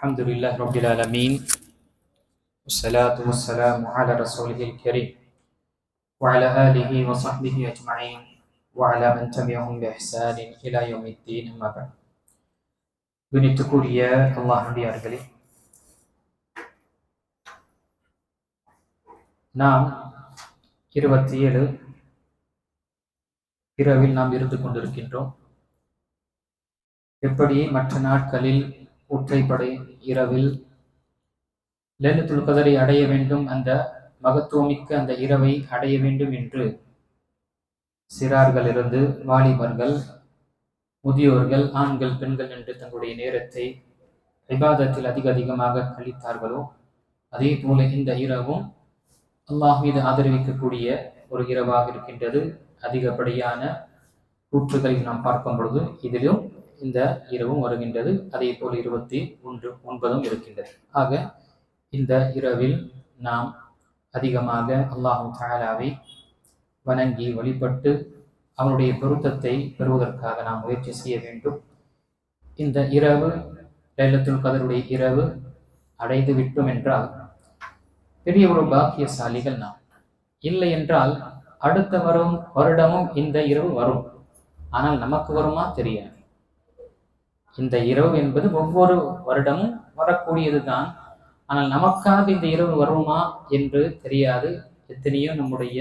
الحمد لله رب العالمين والصلاة والسلام على رسوله الكريم وعلى آله وصحبه أجمعين وعلى من تبعهم بإحسان إلى يوم الدين أما بعد கணித்துக்குரிய அல்லாஹ் நம்பியார்களே நாம் இருபத்தி ஏழு இரவில் நாம் இருந்து கொண்டிருக்கின்றோம் எப்படி மற்ற நாட்களில் ஒற்றைப்படை இரவில் லெனத்துல் கதரை அடைய வேண்டும் அந்த மகத்துவமிக்க அந்த இரவை அடைய வேண்டும் என்று சிறார்களிலிருந்து வாலிபர்கள் முதியோர்கள் ஆண்கள் பெண்கள் என்று தங்களுடைய நேரத்தை விவாதத்தில் அதிக அதிகமாக கழித்தார்களோ அதே போல இந்த இரவும் அல்லாஹ் மீது ஆதரவிக்கக்கூடிய ஒரு இரவாக இருக்கின்றது. அதிகப்படியான கூற்றுகளை நாம் பார்க்கும் பொழுது இதிலும் இந்த இரவும் வருகின்றது. அதே போல் இருபத்தி ஒன்று ஒன்பதும் இருக்கின்றது. ஆக இந்த இரவில் நாம் அதிகமாக அல்லாஹு தாலாவை வணங்கி வழிபட்டு அவனுடைய பொருத்தத்தை பெறுவதற்காக நாம் முயற்சி செய்ய வேண்டும். இந்த இரவு லைலத்துல் கதருடைய இரவு அடைந்து விட்டோம் என்றால் பெரிய ஒரு பாக்கியசாலிகள் நாம். இல்லை என்றால் அடுத்த வரும் வருடமும் இந்த இரவு வரும். ஆனால் நமக்கு வருமா? தெரியாது. இந்த இரவு என்பது ஒவ்வொரு வருடமும் வரக்கூடியது தான் ஆனால் நமக்காக இந்த இரவு வருமா என்று தெரியாது. எத்தனையோ நம்முடைய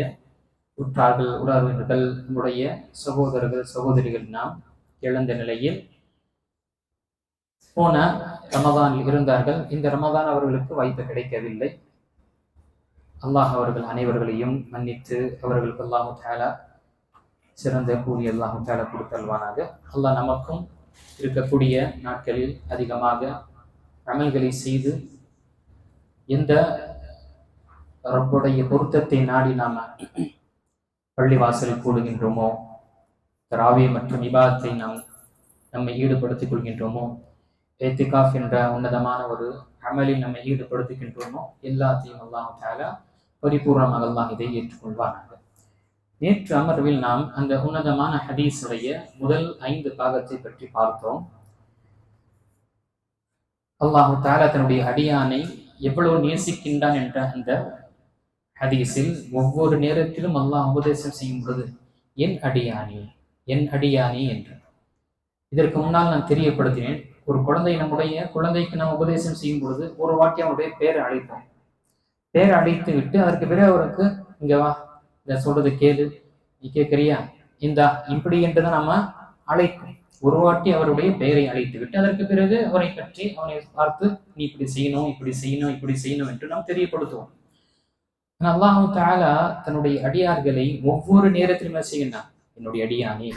உற்றார்கள் உறவினர்கள் நம்முடைய சகோதரர்கள் சகோதரிகள் நாம் இழந்த நிலையில் போன ரமதானில் இருந்தார்கள். இந்த ரமதான் அவர்களுக்கு வாய்ப்பு கிடைக்கவில்லை. அல்லாஹ் அவர்கள் அனைவர்களையும் மன்னித்து அவர்களுக்கு அல்லாஹு தேலா சிறந்த கூலி அல்லாஹு தேலா கொடுத்தல்வானாக. அல்லாஹ் நமக்கும் இருக்கக்கூடிய நாட்களில் அதிகமாக அமல்களை செய்து எந்த ரப்புடைய பொருத்தத்தை நாடி நாம பள்ளிவாசலில் கூடுகின்றோமோ ராவிய மற்றும் விவாதத்தை நாம் நம்மை ஈடுபடுத்திக் கொள்கின்றோமோ ஏத்திகாஃப் என்ற உன்னதமான ஒரு அமலில் நம்மை ஈடுபடுத்துகின்றோமோ எல்லாத்தையும் அல்லாஹ் தாலா பரிபூர்ணமாக அல்லாஹ் இதை ஏற்றுக்கொள்வானாக. நேற்று அமர்வில் நாம் அந்த உன்னதமான ஹதீஸுடைய முதல் ஐந்து பாகத்தை பற்றி பார்த்தோம். அல்லாஹு தாலா தன்னுடைய அடியானை எவ்வளவு நேசிக்கின்றான் என்ற அந்த ஹதீஸில் ஒவ்வொரு நேரத்திலும் அல்லாஹ் உபதேசம் செய்யும் பொழுது என் அடியானி என் அடியானி என்று. இதற்கு முன்னால் நான் தெரியப்படுத்தினேன். ஒரு குழந்தை நம்முடைய குழந்தைக்கு நாம் உபதேசம் செய்யும் பொழுது ஒரு வாட்டி அவனுடைய பேரை அழைப்போம். பேரை அழைத்து விட்டு அதற்கு பிறகு அவருக்கு இங்கே வா இதை சொல்றது கேளு நீ கேட்கறியா இந்தா இப்படி என்றுதான் நம்ம அழைக்கும் ஒரு வாட்டி அவருடைய பெயரை அழைத்து விட்டு அதற்கு பிறகு அவரை பற்றி அவனை பார்த்து நீ இப்படி செய்யணும் இப்படி செய்யணும் இப்படி செய்யணும் என்று நாம் தெரியப்படுத்துவோம். அல்லாஹு தாலா தன்னுடைய அடியார்களை ஒவ்வொரு நேரத்திலும் செய்கின்றான்? என்னுடைய அடியானி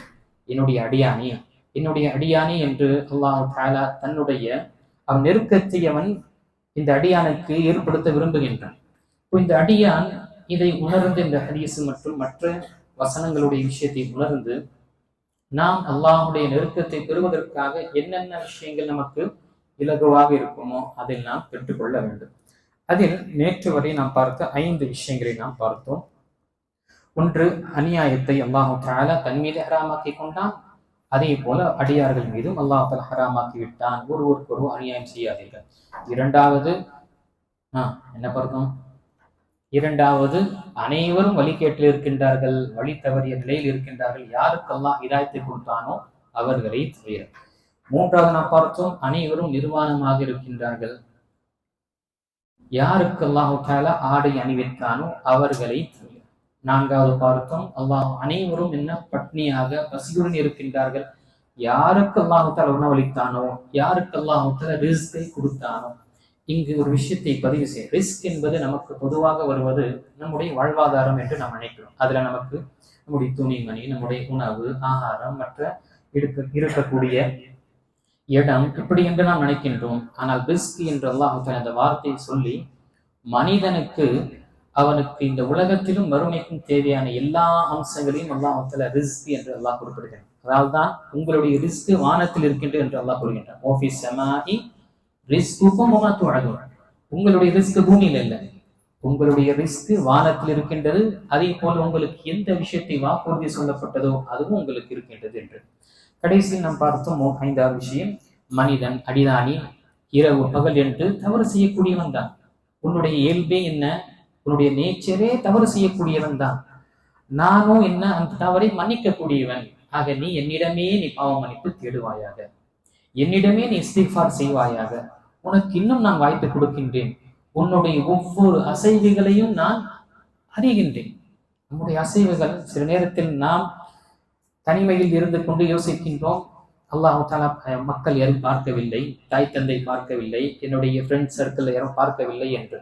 என்னுடைய அடியானி என்னுடைய அடியானி என்று அல்லாஹு தாலா தன்னுடைய அவன் நெருக்கத்தை அவன் இந்த அடியானுக்கு ஏற்படுத்த விரும்புகின்றான். இந்த அடியான் இதை உணர்ந்து இந்த ஹதீஸ் மற்றும் மற்ற வசனங்களுடைய விஷயத்தை உணர்ந்து நாம் அல்லாஹுடைய நெருக்கத்தை பெறுவதற்காக என்னென்ன விஷயங்கள் நமக்கு இலகுவாக இருக்குமோ அதில் நாம் பெற்றுக்கொள்ள வேண்டும். அதில் நேற்று வரை நாம் பார்த்த ஐந்து விஷயங்களை நாம் பார்த்தோம். ஒன்று அநியாயத்தை அல்லாஹு தாலா தன் மீது ஹராமாக்கி கொண்டான். அதே போல அடியார்கள் மீதும் அல்லாஹ் தாலா ஹராமாக்கி விட்டான். ஒருவருக்கு ஒரு அநியாயம் செய்யாதீர்கள். இரண்டாவது ஆஹ் என்ன பார்த்தோம்? இரண்டாவது அனைவரும் வழிகேட்டில் இருக்கின்றார்கள் வழி தவறிய நிலையில் இருக்கின்றார்கள் யாருக்கெல்லாம் இதாயத்தை கொடுத்தானோ அவர்களை தவிர மூன்றாவது நாம் பார்த்தோம் அனைவரும் நிர்வாணமாக இருக்கின்றார்கள். யாருக்கெல்லாம் அல்லாஹு தாலா ஆடை அணிவித்தானோ அவர்களை தவிர நான்காவது பார்த்தோம் அல்லாஹ் அனைவரும் என்ன பட்னியாக பசியுடன் இருக்கின்றார்கள். யாருக்கு அல்லாஹு உணவளித்தானோ யாருக்கு அல்லாஹு ரிஸ்கை கொடுத்தானோ இங்கு ஒரு விஷயத்தை பதிவு செய்ய ரிஸ்க் என்பது நமக்கு பொதுவாக வருவது நம்முடைய வாழ்வாதாரம் என்று நாம் நினைக்கிறோம். அதுல நமக்கு நம்முடைய துணிமணி நம்முடைய உணவு ஆகாரம் மற்ற இருக்க இருக்கக்கூடிய இடம் இப்படி என்று நாம் நினைக்கின்றோம். ஆனால் ரிஸ்க் என்று அல்லாஹ் அந்த வார்த்தையை சொல்லி மனிதனுக்கு அவனுக்கு இந்த உலகத்திலும் மறுமைக்கும் தேவையான எல்லா அம்சங்களையும் அல்லாஹால ரிஸ்க் என்று அல்லாஹ் குறிப்பிடுகிறான். அதால்தான் உங்களுடைய ரிஸ்க் வானத்தில் இருக்கின்றது என்று அல்லாஹ் கூறுகின்றான். ஓஃபிஸ் சமாஹி உங்களுடைய ரிஸ்க் பூமியில் இல்லை. உங்களுடைய ரிஸ்க் வானத்தில் இருக்கின்றது. அதே போல உங்களுக்கு எந்த விஷயத்தை வாக்குறுதி சொல்லப்பட்டதோ அதுவும் உங்களுக்கு இருக்கின்றது என்று. கடைசியில் நாம் பார்த்தோம் ஐந்தாவது விஷயம். மனிதன் அடிதானி இரவு பகல் என்று தவறு செய்யக்கூடியவன் தான். உன்னுடைய இயல்பே என்ன? உன்னுடைய நேச்சரே தவறு செய்யக்கூடியவன் தான். நானும் என்ன? அந்த தவறை மன்னிக்கக்கூடியவன். ஆக நீ என்னிடமே நீ பாவ மன்னிப்பு தேடுவாயாக. என்னிடமே நீ இஸ்திஃபார் செய்வாயாக. உனக்கு இன்னும் நான் வாய்ப்பு கொடுக்கின்றேன். உன்னுடைய ஒவ்வொரு அசைவுகளையும் நான் அறிகின்றேன். நம்முடைய அசைவுகள் சில நேரத்தில் நாம் தனிமையில் இருந்து கொண்டு யோசிக்கின்றோம். அல்லாஹு தாலா மக்கள் யாரும் பார்க்கவில்லை. தாய் தந்தை பார்க்கவில்லை. என்னுடைய ஃப்ரெண்ட் சர்க்கிள் யாரும் பார்க்கவில்லை என்று.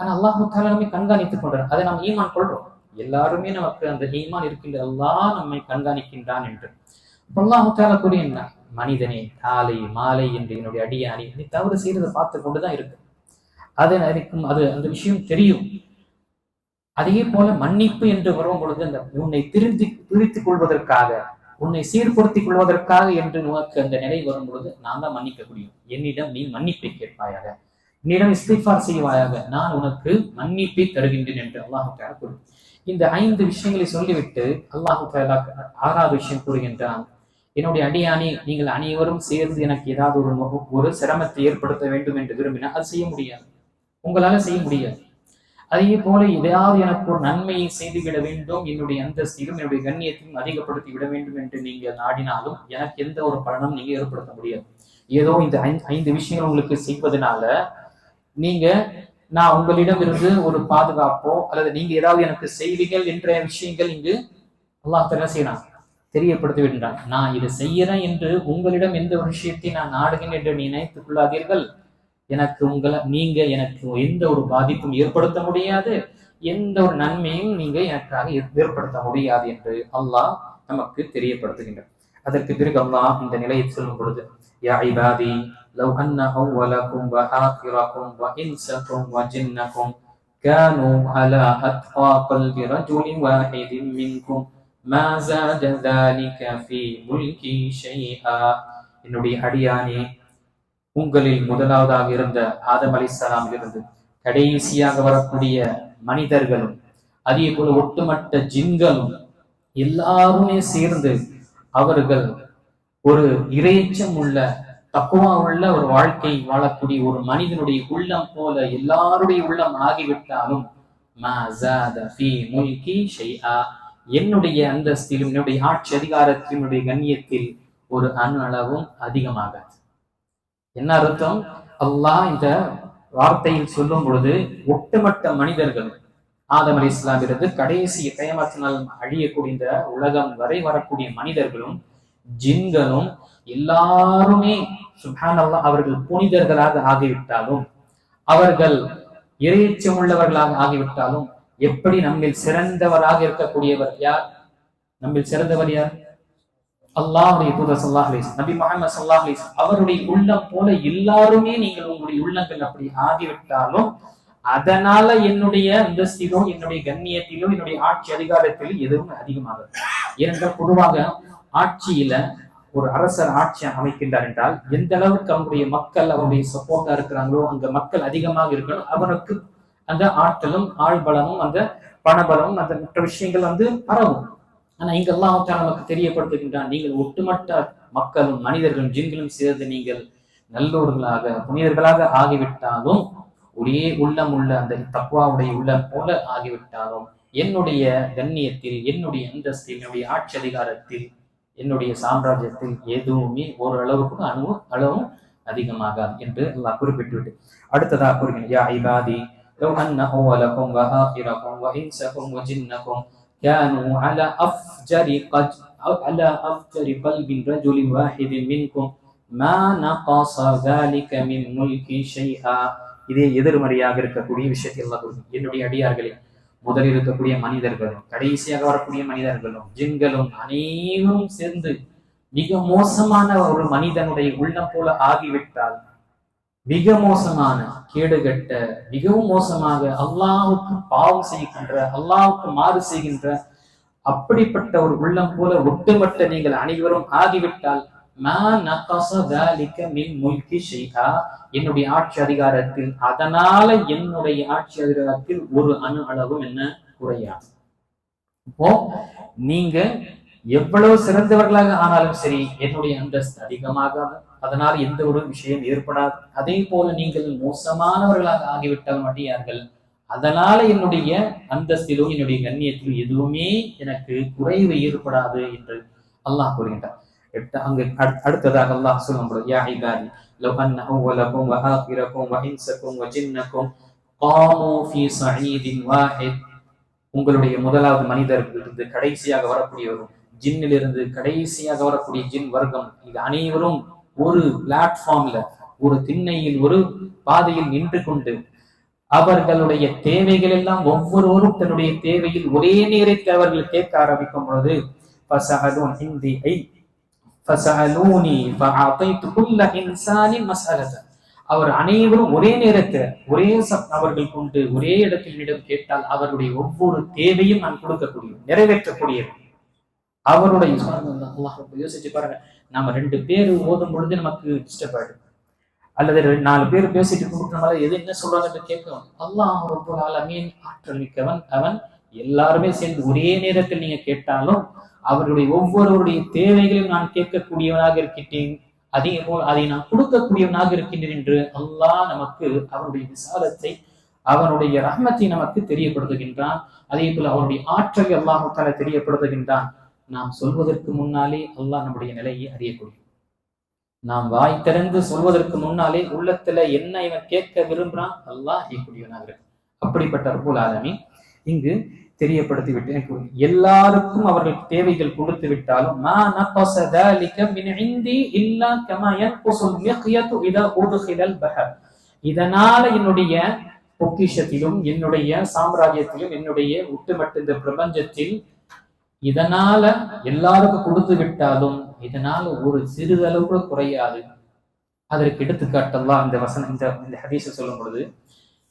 ஆனால் அல்லாஹு தாலா நம்மை கண்காணித்துக் கொண்டார் அதை நாம் ஈமான் கொள்றோம். எல்லாருமே நமக்கு அந்த ஈமான் இருக்கின்ற அல்லாஹ் நம்மை கண்காணிக்கின்றான் என்று. அப்ப அல்லாஹு தாலா கூறிய மனிதனே காலை மாலை என்று என்னுடைய அடியானி நீ தவறு செய்யறதை பார்த்து கொண்டுதான் இருக்கு. அது அறிக்கும் அது அந்த விஷயம் தெரியும். அதே போல மன்னிப்பு என்று வரும் பொழுது அந்த உன்னை திருத்தி பிரித்துக் கொள்வதற்காக உன்னை சீர்படுத்திக் கொள்வதற்காக என்று உனக்கு அந்த நிலை வரும் பொழுது நான் தான் மன்னிக்க முடியும். என்னிடம் நீ மன்னிப்பை கேட்பாயாக. என்னிடம் இஸ்திஃபார் செய்வாயாக. நான் உனக்கு மன்னிப்பை தருகின்றேன் என்று அல்லாஹு தாலா கூறு இந்த ஐந்து விஷயங்களை சொல்லிவிட்டு அல்லாஹு தாலா ஆறாவது விஷயம் கூறுகின்றான். என்னுடைய அடியானி நீங்கள் அனைவரும் சேர்ந்து எனக்கு ஏதாவது ஒரு ஒரு சிரமத்தை ஏற்படுத்த வேண்டும் என்று விரும்பினால் அது செய்ய முடியாது. உங்களால செய்ய முடியாது. அதே போல ஏதாவது எனக்கு ஒரு நன்மையை செய்துவிட வேண்டும் என்னுடைய அந்தஸ்தையும் என்னுடைய கண்ணியத்தையும் அதிகப்படுத்தி விட வேண்டும் என்று நீங்கள் நாடினாலும் எனக்கு எந்த ஒரு பலனும் நீங்க ஏற்படுத்த முடியாது. ஏதோ இந்த ஐந்து ஐந்து விஷயங்கள் உங்களுக்கு செய்வதனால நீங்க நான் உங்களிடம் இருந்து ஒரு பாதுகாப்போ அல்லது நீங்க ஏதாவது எனக்கு செய்வீர்கள் என்ற விஷயங்கள் இங்கு அல்லாஹ் என்ன செய்யலாம் தெரியப்படுத்தி விடுறான் நான் இதை செய்யறேன் என்று உங்களிடம் எந்த ஒரு விஷயத்தை நான் நாடுகிறேன் என்று நீ நினைத்துக் கொள்ளாதீர்கள் எனக்கு உங்களை நீங்க எனக்கு எந்த ஒரு பாதிப்பும் ஏற்படுத்த முடியாது எந்த ஒரு நன்மையும் நீங்க எனக்காக ஏற்- ஏற்படுத்த முடியாது என்று அல்லாஹ் நமக்கு தெரியப்படுத்துகின்றார் அதற்கு பிறகு அல்லாஹ் இந்த நிலையை சொல்லும் பொழுது யா இபாதி لو أن أولكم وآخركم وإنسكم وجنكم كانوا على أتقى قلب رجل واحد منكم மா ஜாத தாலிக ஃபீ முல்கி ஷைஆ என்னுடைய அடியானே உங்களில் முதலாவதாக இருந்த ஆதம் அலிசலாம் இருந்து கடைசியாக வரக்கூடிய மனிதர்களும் அதே போல ஒட்டுமொத்த ஜின்களும் எல்லாருமே சேர்ந்து அவர்கள் ஒரு இறைச்சம் உள்ள தக்குவா உள்ள ஒரு வாழ்க்கை வாழக்கூடிய ஒரு மனிதனுடைய உள்ளம் போல எல்லாருடைய உள்ளம் ஆகிவிட்டாலும் என்னுடைய அந்தஸ்திலும் என்னுடைய ஆட்சி அதிகாரத்திலும் என்னுடைய கண்ணியத்தில் ஒரு அணு அளவும் அதிகமாகாது. என்ன அர்த்தம்? அல்லாஹ் இந்த வார்த்தையில் சொல்லும் பொழுது ஒட்டுமொத்த மனிதர்கள் ஆதம் அலி இஸ்லாமிலிருந்து இருந்து கடைசி கயமத்தினால் அழியக்கூடிய இந்த உலகம் வரை வரக்கூடிய மனிதர்களும் ஜின்களும் எல்லாருமே சுப்ஹான் அல்லா அவர்கள் புனிதர்களாக ஆகிவிட்டாலும் அவர்கள் இறையச்சம் உள்ளவர்களாக ஆகிவிட்டாலும் எப்படி நம்மில் சிறந்தவராக இருக்கக்கூடியவர் யார்? நம்மில் சிறந்தவர் யார்? அல்லாஹுடைய தூதர் சல்லாஹ் நபி முகமது சல்லாஹ் அவருடைய உள்ளம் போல எல்லாருமே நீங்கள் உங்களுடைய உள்ளங்கள் அப்படி ஆகிவிட்டாலும் அதனால என்னுடைய அந்தஸ்திலோ என்னுடைய கண்ணியத்திலோ என்னுடைய ஆட்சி அதிகாரத்திலோ எதுவும் அதிகமாக ஏனென்றால் பொதுவாக ஆட்சியில ஒரு அரசர் ஆட்சி அமைக்கின்றார் என்றால் எந்த அளவுக்கு அவங்களுடைய மக்கள் அவருடைய சப்போர்ட்டா இருக்கிறாங்களோ அங்க மக்கள் அதிகமாக இருக்கணும். அவனுக்கு அந்த ஆற்றலும் ஆழ்பலமும் அந்த பணபலமும் அந்த மற்ற விஷயங்கள் வந்து பரவும். ஆனா இங்க அல்லாஹ் நமக்கு தெரியப்படுத்துகின்றான். நீங்கள் ஒட்டுமொத்த மக்களும் மனிதர்களும் ஜின்களும் சேர்ந்து நீங்கள் நல்லோர்களாக புனிதர்களாக ஆகிவிட்டாலும் ஒரே உள்ளம் உள்ள அந்த தக்குவாவுடைய உள்ளம் போல ஆகிவிட்டாலும் என்னுடைய கண்ணியத்தில் என்னுடைய அந்தஸ்தில் என்னுடைய ஆட்சி அதிகாரத்தில் என்னுடைய சாம்ராஜ்யத்தில் எதுவுமே ஓரளவுக்கு அணு அளவும் அதிகமாகாது என்று குறிப்பிட்டு விட்டு அடுத்ததாக கூறுகிறேன் யா ஐபாதி لو أن أولكم وآخركم وإنسكم وجنكم كانوا على أفجر قد على أفجر قلب رجل واحد منكم ما نقص ذلك من ملك شيئا இதே எதிர்மறையாக இருக்கக்கூடிய விஷயத்தை எல்லாம் கூறுகிறேன். என்னுடைய அடியார்களே முதலில் இருக்கக்கூடிய மனிதர்களும் கடைசியாக வரக்கூடிய மனிதர்களும் ஜின்களும் அனைவரும் சேர்ந்து மிக மோசமான ஒரு மனிதனுடைய உள்ளம் போல ஆகிவிட்டால் மிக மோசமான கேடுகட்ட மிகவும் மோசமாக அல்லாவுக்கு பாவம் செய்கின்ற அல்லாவுக்கு மாறு செய்கின்ற அப்படிப்பட்ட ஒரு உள்ளம் போல ஒட்டுமட்ட நீங்கள் அனைவரும் ஆகிவிட்டால் என்னுடைய ஆட்சி அதிகாரத்தில் அதனால என்னுடைய ஆட்சி அதிகாரத்தில் ஒரு அணு அளவும் என்ன? குறையாது. இப்போ நீங்க எவ்வளவு சிறந்தவர்களாக ஆனாலும் சரி என்னுடைய அந்தஸ்து அதிகமாகாது. அதனால் எந்த ஒரு விஷயம் ஏற்படாது. அதே போல நீங்கள் மோசமானவர்களாக ஆகிவிட்டால் மாட்டியார்கள் அதனால என்னுடைய அந்தஸ்திலும் என்னுடைய கண்ணியத்தில் எதுவுமே எனக்கு குறைவு ஏற்படாது என்று அல்லாஹ் கூறுகின்றார். அங்கு அடுத்ததாக அல்லாஹ் சொல்லும் யா இபாதி லவ் அன்னஹும் வலகும் உங்களுடைய முதலாவது மனிதர்களிருந்து கடைசியாக வரக்கூடியவரும் ஜின்னிலிருந்து கடைசியாக வரக்கூடிய ஜின் வர்க்கம் இது அனைவரும் ஒரு பிளாட்ஃபார்ம்ல ஒரு திண்ணையில் ஒரு பாதையில் நின்று கொண்டு அவர்களுடைய தேவைகள் எல்லாம் ஒவ்வொருவரும் தன்னுடைய தேவையில் ஒரே நேரத்தில் அவர்கள் கேட்க ஆரம்பிக்கும் பொழுது ஹிந்தி ஐ அவர் அனைவரும் ஒரே நேரத்தில் ஒரே அவர்கள் கொண்டு ஒரே இடத்தில் என்னிடம் கேட்டால் அவருடைய ஒவ்வொரு தேவையும் நான் கொடுக்கக்கூடிய நிறைவேற்றக்கூடியது அவருடைய யோசிச்சு பாருங்க நம்ம ரெண்டு பேர் ஓதும் பொழுது நமக்கு டிஸ்டர்ப் ஆகிடும் அல்லது நாலு பேர் பேசிட்டு கொடுக்குற எது என்ன சொல்றாங்கன்னு கேட்கும் அல்லாஹ் ரப்பல் ஆலமீன் ஆற்றல் மிக்கவன் அவன் எல்லாருமே சேர்ந்து ஒரே நேரத்தில் நீங்க கேட்டாலும் அவர்களுடைய ஒவ்வொருவருடைய தேவைகளையும் நான் கேட்கக்கூடியவனாக இருக்கின்றேன். அதே போல் அதை நான் கொடுக்கக்கூடியவனாக இருக்கின்றேன் என்று அல்லாஹ் நமக்கு அவருடைய விசாலத்தை அவனுடைய ரஹ்மத்தை நமக்கு தெரியப்படுத்துகின்றான். அதே போல அவனுடைய ஆற்றலை அல்லாஹால தெரியப்படுத்துகின்றான். நாம் சொல்வதற்கு முன்னாலே அல்லாஹ் நம்முடைய நிலையை அறியக்கூடிய. நாம் வாய் திறந்து சொல்வதற்கு முன்னாலே உள்ளத்துல என்ன இவன் கேட்க விரும்புறான்? அல்லாஹ் அறியக்கூடியவனாக இருக்கு அப்படிப்பட்ட அற்புல் ஆலமி இங்கு தெரியப்படுத்தி விட்டு எல்லாருக்கும் அவர்கள் தேவைகள் கொடுத்து விட்டாலும் இதனால என்னுடைய பொக்கிஷத்திலும் என்னுடைய சாம்ராஜ்யத்திலும் என்னுடைய ஒட்டுமட்டு இந்த பிரபஞ்சத்தில் இதனால எல்லாருக்கும் கொடுத்து விட்டாலும் இதனால ஒரு சிறிதளவு கூட குறையாது. அதற்கு எடுத்துக்காட்டெல்லாம் இந்த வசனம் இந்த இந்த ஹதீஸை சொல்லும் பொழுது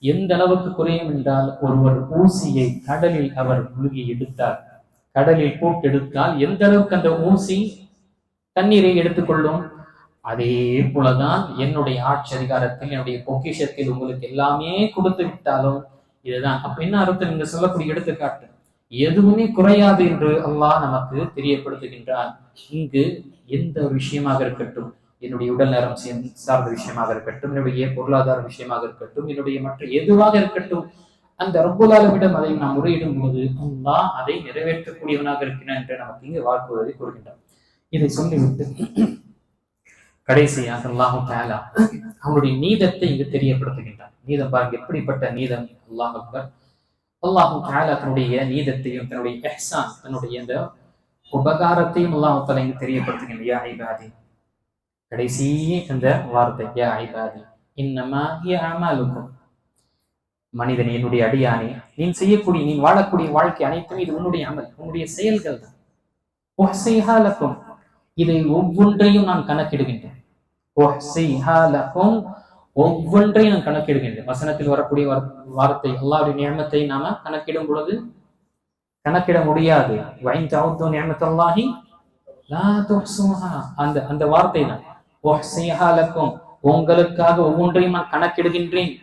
எந்த அளவுக்கு குறையும் என்றால் ஒருவர் ஊசியை கடலில் அவர் முழுகி எடுத்தார். கடலில் போட்டு எடுத்தால் எந்த அளவுக்கு அந்த ஊசி தண்ணீரை எடுத்துக்கொள்ளும்? அதே போலதான் என்னுடைய ஆட்சி அதிகாரத்தில் என்னுடைய பொக்கிஷத்தில் உங்களுக்கு எல்லாமே கொடுத்து விட்டாலும் இதுதான். அப்ப என்ன அர்த்தம்? நீங்க சொல்லக்கூடிய எடுத்துக்காட்டு. எதுவுமே குறையாது என்று அல்லாஹ் நமக்கு தெரியப்படுத்துகின்றான். இங்கு எந்த ஒரு விஷயமாக இருக்கட்டும் என்னுடைய உடல் நலம் சார்ந்த விஷயமாக இருக்கட்டும் என்னுடைய பொருளாதார விஷயமாக இருக்கட்டும் என்னுடைய மற்ற எதுவாக இருக்கட்டும் அந்த ரப்புலாலமிடம் அதை நாம் முறையிடும் போது அல்லாஹ் அதை நிறைவேற்றக்கூடியவனாக இருக்கிறான் என்று நமக்கு இங்கு வாழ்த்துவதை கூறுகின்றான். இதை சொல்லிவிட்டு கடைசியாக அல்லாஹு தாலா அவனுடைய நீதத்தை இங்கு தெரியப்படுத்துகின்றான். நீதம் பாருங்க எப்படிப்பட்ட நீதம்? அல்லாஹ் அக்பர். அல்லாஹூ தாலா தன்னுடைய நீதத்தையும் தன்னுடைய எஹ்சான் தன்னுடைய அந்த உபகாரத்தையும் அல்லாஹு இங்கு தெரியப்படுத்துகின்ற யா ஐபாதி கடைசி அந்த வார்த்தை யா ஐபாதி இன்னமா அமாலுக்கும். மனிதன் என்னுடைய அடியானே நீ செய்யக்கூடிய நீ வாழக்கூடிய வாழ்க்கை அனைத்தும் இது உன்னுடைய அமல் உன்னுடைய செயல்கள் தான். இதை ஒவ்வொன்றையும் நான் கணக்கிடுகின்றேன். ஒவ்வொன்றையும் நாம் கணக்கிடுகின்றது வசனத்தில் வரக்கூடிய வார்த்தை அல்லாவுடைய நியமத்தை நாம கணக்கிடும் பொழுது கணக்கிட முடியாது. நியமத்தல்லாஹி அந்த அந்த வார்த்தை தான். உங்களுக்காக ஒவ்வொன்றையும் நான் கணக்கிடுகின்றேன்.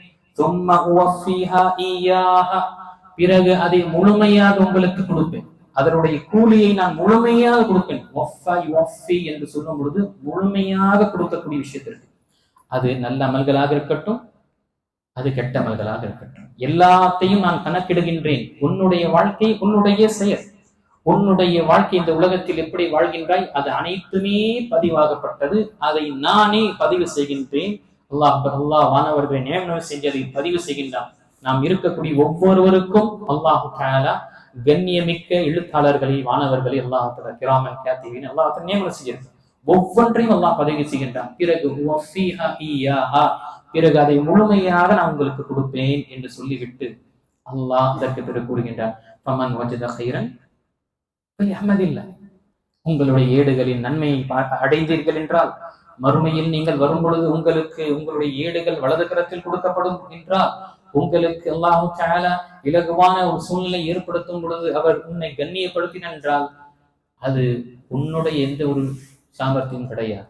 பிறகு அதை முழுமையாக உங்களுக்கு கொடுப்பேன். அதனுடைய கூலியை நான் முழுமையாக கொடுப்பேன். என்று சொல்லும் பொழுது முழுமையாக கொடுக்கக்கூடிய விஷயத்திற்கு. அது நல்ல அமல்களாக இருக்கட்டும் அது கெட்ட அமல்களாக இருக்கட்டும். எல்லாத்தையும் நான் கணக்கிடுகின்றேன். உன்னுடைய வாழ்க்கை உன்னுடைய செயல். உன்னுடைய வாழ்க்கை இந்த உலகத்தில் எப்படி வாழ்கின்றாய்? அது அனைத்துமே பதிவாகப்பட்டது. அதை நானே பதிவு செய்கின்றேன். அல்லாஹ் அல்லாஹ் வானவர்களை நியமனம் செஞ்சு அதை பதிவு செய்கின்றான். நாம் இருக்கக்கூடிய ஒவ்வொருவருக்கும் அல்லாஹு தஆலா கண்ணியமிக்க எழுத்தாளர்களை வானவர்களை அல்லாஹ் கிராமன் கேத்தீவின் அல்லாஹ் நியமனம் செஞ்சிருக்கான். ஒவ்வொன்றையும் அல்லாஹ் பதவி செய்கின்றான் பிறகு பிறகு அதை முழுமையாக நான் உங்களுக்கு கொடுப்பேன் என்று சொல்லிவிட்டு அல்லாஹ் அதற்கு பிறகு கூறுகின்றான் ஃபமன் வஜத கைரன் ஃபயஹ்மதில்லாஹ். உங்களுடைய ஏடுகளின் நன்மையை அடைந்தீர்கள் என்றால் மறுமையில் நீங்கள் வரும் பொழுது உங்களுக்கு உங்களுடைய ஏடுகள் வலது கரத்தில் கொடுக்கப்படும் என்றால் உங்களுக்கு அல்லாஹு இலகுவான ஒரு சூழ்நிலை ஏற்படுத்தும் பொழுது அவர் உன்னை கண்ணியப்படுத்தினார் என்றால் அது உன்னுடைய எந்த ஒரு சாமர்த்தியம் கிடையாது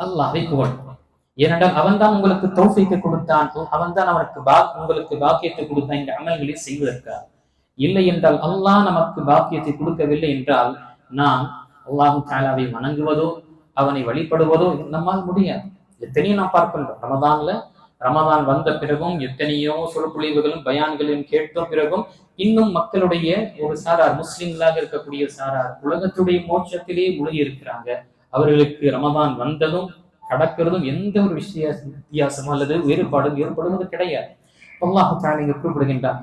அல்லாஹை புகழ் ஏனென்றால் அவன்தான் உங்களுக்கு தௌஃபீக்கை கொடுத்தான். அவன்தான் அவனுக்கு பா உங்களுக்கு பாக்கியத்தை கொடுத்தான் இந்த அமல்களை செய்வதற்காக. இல்லை என்றால் அல்லாஹ் நமக்கு பாக்கியத்தை கொடுக்கவில்லை என்றால் நாம் அல்லாஹு தாலாவை வணங்குவதோ அவனை வழிபடுவதோ நம்மால் முடியாது. எத்தனையும் நாம் பார்க்கின்றோம். ரமதான்ல ரமதான் வந்த பிறகும் எத்தனையோ சொற்பொழிவுகளும் பயான்களையும் கேட்ட பிறகும் இன்னும் மக்களுடைய ஒரு சாரார் முஸ்லிம்களாக இருக்கக்கூடிய சாரார் உலகத்துடைய மோட்சத்திலே முழுகி இருக்கிறாங்க. அவர்களுக்கு ரமதான் வந்ததும் கடக்கிறதும் எந்த ஒரு விஷய வித்தியாசமும் அல்லது வேறுபாடும் ஏற்படுவது கிடையாது. அல்லாஹு இங்க குறிப்பிடுகின்றார்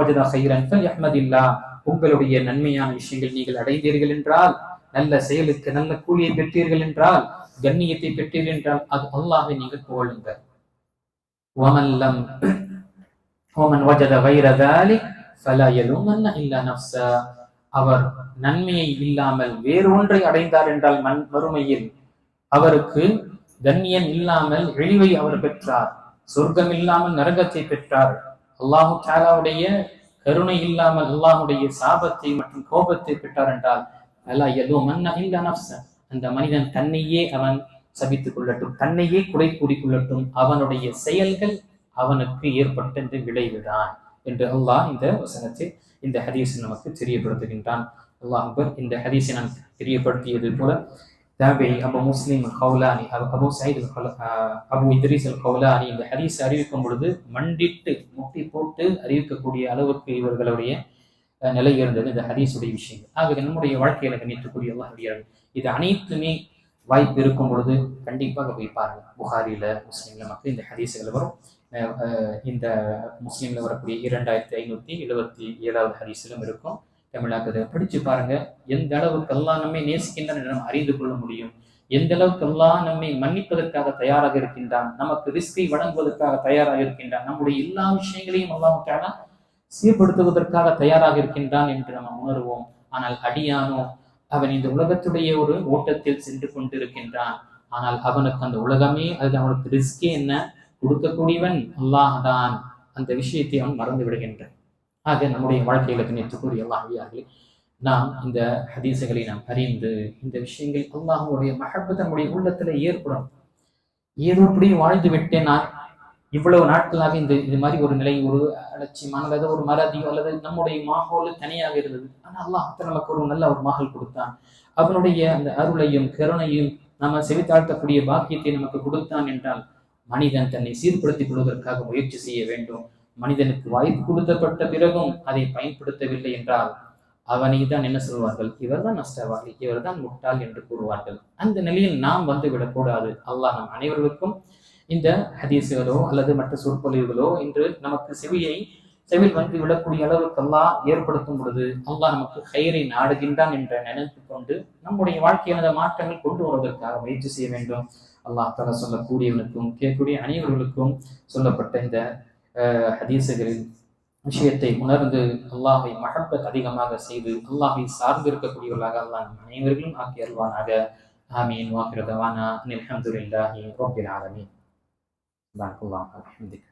வஜதா செய்கிறன் அஹ்மதில்லா உங்களுடைய நன்மையான விஷயங்கள் நீங்கள் அடைந்தீர்கள் என்றால் நல்ல செயலுக்கு நல்ல கூலியை பெற்றீர்கள் என்றால் கண்ணியத்தை பெற்றீர்கள் என்றால் அது அல்லாஹை நீங்கள் போலுங்கள் ஓமல்லம் ஓமன் வஜத வைரதாலி ஃபலா எலுமன்ன இல்லா நஃப்ஸா. அவர் நன்மையை இல்லாமல் வேறு ஒன்றை அடைந்தார் என்றால் மண் மறுமையில் அவருக்கு கண்ணியம் இல்லாமல் இழிவை அவர் பெற்றார். சொர்க்கம் இல்லாமல் நரகத்தை பெற்றார். அல்லாஹு தாலாவுடைய கருணை இல்லாமல் அல்லாஹுடைய சாபத்தை மற்றும் கோபத்தை பெற்றார் என்றால் அல்லா எதோ மன்ன இல்ல அந்த மனிதன் தன்னையே அவன் சபித்துக் கொள்ளட்டும் தன்னையே குறை கூறிக்கொள்ளட்டும் அவனுடைய செயல்கள் அவனுக்கு ஏற்பட்ட விளைவுதான். என்று அல்லாஹ் இந்த வசனத்தில் இந்த ஹதீஸை நமக்கு தெரியப்படுத்துகின்றான். அல்லாஹ் அக்பர் இந்த ஹதீஸை நான் தெரியப்படுத்தியது போல தாபி அபு முஸ்லீம் கௌலானி அபு சயித் அபு இத்ரீஸ் அல் கௌலானி இந்த ஹதீஸ் அறிவிக்கும் பொழுது மண்டிட்டு முட்டி போட்டு அறிவிக்கக்கூடிய அளவுக்கு இவர்களுடைய நிலை இருந்தது இந்த ஹதீஸுடைய விஷயங்கள். ஆகவே நம்முடைய வாழ்க்கையில கணித்துக்கூடிய அல்லாஹ் இது அனைத்துமே வாய்ப்பு இருக்கும் பொழுது கண்டிப்பாக போய் பாருங்க. புகாரியில முஸ்லீம்ல மக்கள் இந்த ஹதீஸுகள் வரும். இந்த முஸ்லீம்ல வரக்கூடிய இரண்டாயிரத்தி ஐநூத்தி எழுபத்தி ஏழாவது ஹரிசிலும் இருக்கும். தமிழாக்குது அதை படிச்சு பாருங்க. எந்த அளவுக்கு எல்லாம் நம்மை நேசிக்கின்றான் என்று நாம் அறிந்து கொள்ள முடியும். எந்த அளவுக்கு எல்லாம் நம்மை மன்னிப்பதற்காக தயாராக இருக்கின்றான். நமக்கு ரிஸ்கை வழங்குவதற்காக தயாராக இருக்கின்றான். நம்முடைய எல்லா விஷயங்களையும் அல்லாவுக்கான சீர்படுத்துவதற்காக தயாராக இருக்கின்றான் என்று நம்ம உணர்வோம். ஆனால் அடியானோ அவன் இந்த உலகத்துடைய ஒரு ஓட்டத்தில் சென்று கொண்டிருக்கின்றான். ஆனால் அவனுக்கு அந்த உலகமே அது அவனுக்கு ரிஸ்கே என்ன? கொடுக்கக்கூடியவன் அல்லாஹ் தான் அந்த விஷயத்தை அவன் மறந்து விடுகின்றான். ஆக நம்முடைய வாழ்க்கையில நேற்று கூறிய அல்லாஹியார்களே நாம் இந்த ஹதீசுகளை நாம் அறிந்து இந்த விஷயங்கள் அல்லாஹுடைய மகப்பத் நம்முடைய உள்ளத்துல ஏற்படும். ஏதோ இப்படி வாழ்ந்து விட்டேன் நான். இவ்வளவு நாட்களாக இந்த இது மாதிரி ஒரு நிலை ஒரு அலட்சியமான அல்லது ஒரு மறதியோ அல்லது நம்முடைய மாகோல் தனியாக இருந்தது. ஆனால் அல்லாஹ் நமக்கு ஒரு நல்ல ஒரு மகள் கொடுத்தான். அவனுடைய அந்த அருளையும் கருணையும் நம்ம செவித்தாழ்த்தக்கூடிய பாக்கியத்தை நமக்கு கொடுத்தான் என்றால் மனிதன் தன்னை சீர்படுத்திக் கொள்வதற்காக முயற்சி செய்ய வேண்டும். மனிதனுக்கு வாய்ப்பு கொடுக்கப்பட்ட பிறகும் அதை பயன்படுத்தவில்லை என்றால் அவனை தான் என்ன சொல்வார்கள்? இவர்தான் நஷ்டவாளி இவர்தான் முட்டாள் என்று கூறுவார்கள். அந்த நிலையில் நாம் வந்து விடக்கூடாது அல்லாஹ் நம் அனைவர்களுக்கும் இந்த ஹதீஸுகளோ அல்லது மற்ற சொற்பொழிவுகளோ இன்று நமக்கு செவியை செவில் வந்து விடக்கூடிய அளவுக்கு அல்லாஹ் ஏற்படுத்தும் பொழுது அல்லாஹ் நமக்கு கயிறை நாடுகின்றான் என்ற நினைத்து கொண்டு நம்முடைய வாழ்க்கையான மாற்றங்கள் கொண்டு வருவதற்காக முயற்சி செய்ய வேண்டும். அல்லாஹ் தர சொல்லக்கூடியவனுக்கும் கேட்கக்கூடிய அனைவர்களுக்கும் சொல்லப்பட்ட இந்த ஹதீசுகளின் விஷயத்தை உணர்ந்து அல்லாஹை மகப்பத் அதிகமாக செய்து அல்லாஹை சார்ந்து இருக்கக்கூடியவர்களாக அல்லாஹ் அனைவர்களும் ஆக்கி அருள்வானாக. ஆமீன். வாக்கிறதவானா அலமதுல்லாஹி ரபில் ஆலமீன். பாரக்குல்லாம் அலமதுக்கு